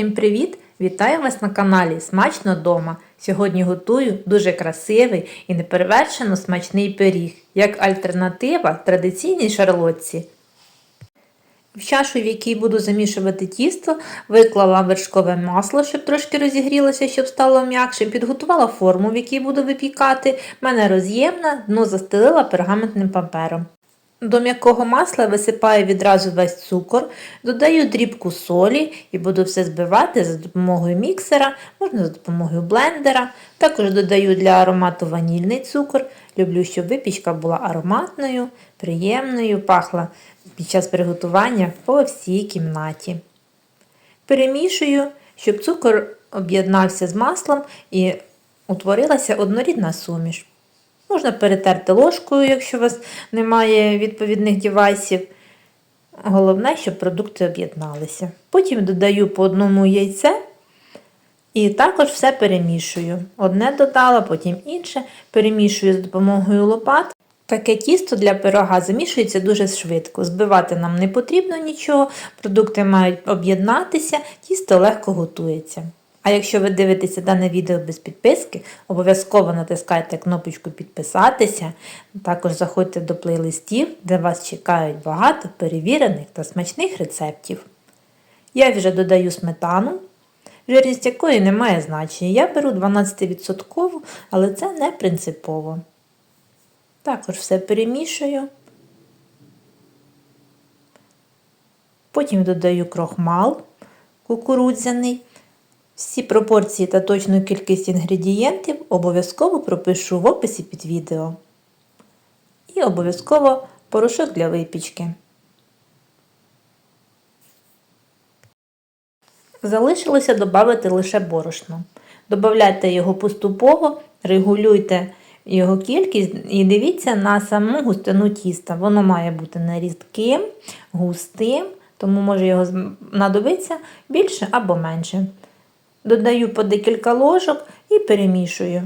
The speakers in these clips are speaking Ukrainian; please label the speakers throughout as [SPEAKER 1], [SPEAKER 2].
[SPEAKER 1] привіт! Вітаю вас на каналі Смачно дома. Сьогодні готую дуже красивий і неперевершено смачний пиріг, як альтернатива традиційній шарлотці. В чашу, в якій буду замішувати тісто, виклала вершкове масло, щоб трошки розігрілося, щоб стало м'якше. Підготувала форму, в якій буду випікати. В мене роз'ємна, дно застелила пергаментним папером. До м'якого масла висипаю відразу весь цукор, додаю дрібку солі і буду все збивати за допомогою міксера, можна за допомогою блендера. Також додаю для аромату ванільний цукор. Люблю, щоб випічка була ароматною, приємною, пахла під час приготування по всій кімнаті. Перемішую, щоб цукор об'єднався з маслом і утворилася однорідна суміш. Можна перетерти ложкою, якщо у вас немає відповідних девайсів. Головне, щоб продукти об'єдналися. Потім додаю по одному яйце і також все перемішую. Одне додала, потім інше. Перемішую з допомогою лопат. Таке тісто для пирога замішується дуже швидко. Збивати нам не потрібно нічого, продукти мають об'єднатися, тісто легко готується. А якщо ви дивитеся дане відео без підписки, обов'язково натискайте кнопочку підписатися. Також заходьте до плейлистів, де вас чекають багато перевірених та смачних рецептів. Я вже додаю сметану, жирність якої не має значення. Я беру 12%, але це не принципово. Також все перемішую. Потім додаю крохмал кукурудзяний. Всі пропорції та точну кількість інгредієнтів обов'язково пропишу в описі під відео. І обов'язково порошок для випічки. Залишилося додати лише борошно. Добавляйте його поступово, регулюйте його кількість і дивіться на саму густину тіста. Воно має бути не рідким, густим, тому може його знадобиться більше або менше. Додаю по декілька ложок і перемішую.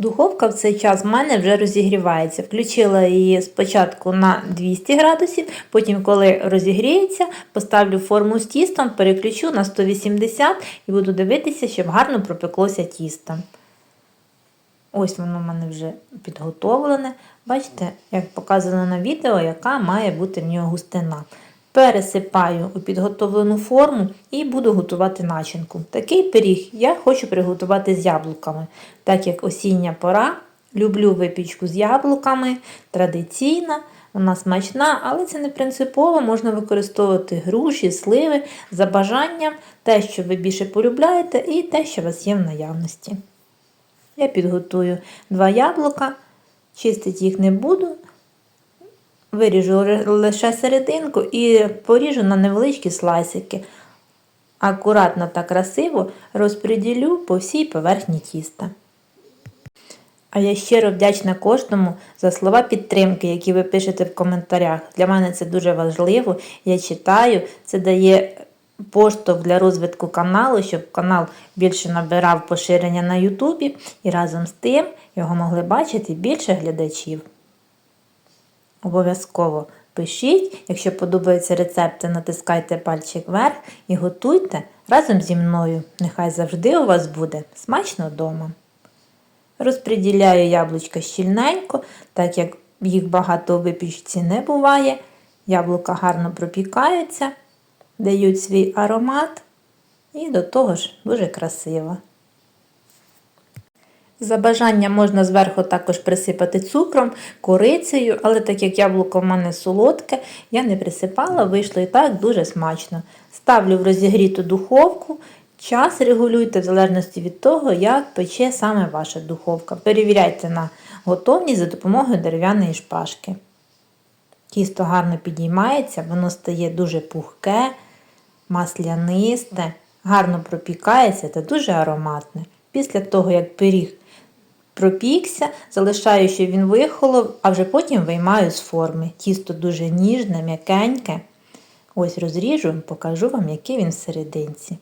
[SPEAKER 1] Духовка в цей час в мене вже розігрівається. Включила її спочатку на 200 градусів, потім, коли розігріється, поставлю форму з тістом, переключу на 180 і буду дивитися, щоб гарно пропеклося тісто. Ось воно в мене вже підготовлене. Бачите, як показано на відео, яка має бути в нього густина. Пересипаю у підготовлену форму і буду готувати начинку. Такий пиріг я хочу приготувати з яблуками, так як осіння пора. Люблю випічку з яблуками, традиційна, вона смачна, але це не принципово, можна використовувати груші, сливи за бажанням, те, що ви більше полюбляєте, і те, що у вас є в наявності. Я підготую два яблука, чистити їх не буду. Виріжу лише серединку і поріжу на невеличкі слайсики. Акуратно та красиво розподілю по всій поверхні тіста. А я щиро вдячна кожному за слова підтримки, які ви пишете в коментарях. Для мене це дуже важливо. Я читаю, це дає поштовх для розвитку каналу, щоб канал більше набирав поширення на Ютубі і разом з тим його могли бачити більше глядачів. Обов'язково пишіть, якщо подобаються рецепти, натискайте пальчик вверх і готуйте разом зі мною. Нехай завжди у вас буде смачно вдома. Розподіляю яблучка щільненько, так як їх багато у випічці не буває. Яблука гарно пропікаються, дають свій аромат і до того ж дуже красиво. За бажанням можна зверху також присипати цукром, корицею, але так як яблуко в мене солодке, я не присипала, вийшло і так дуже смачно. Ставлю в розігріту духовку, час регулюйте в залежності від того, як пече саме ваша духовка. Перевіряйте на готовність за допомогою дерев'яної шпажки. Тісто гарно підіймається, воно стає дуже пухке, маслянисте, гарно пропікається та дуже ароматне. Після того, як пиріг пропікся, залишаю, щоб він вихолов, а вже потім виймаю з форми. Тісто дуже ніжне, м'якеньке. Ось розріжу, покажу вам, який він всерединці.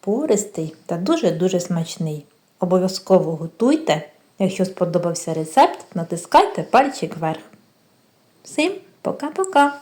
[SPEAKER 1] Пористий та дуже-дуже смачний. Обов'язково готуйте. Якщо сподобався рецепт, натискайте пальчик вверх. Всім пока-пока!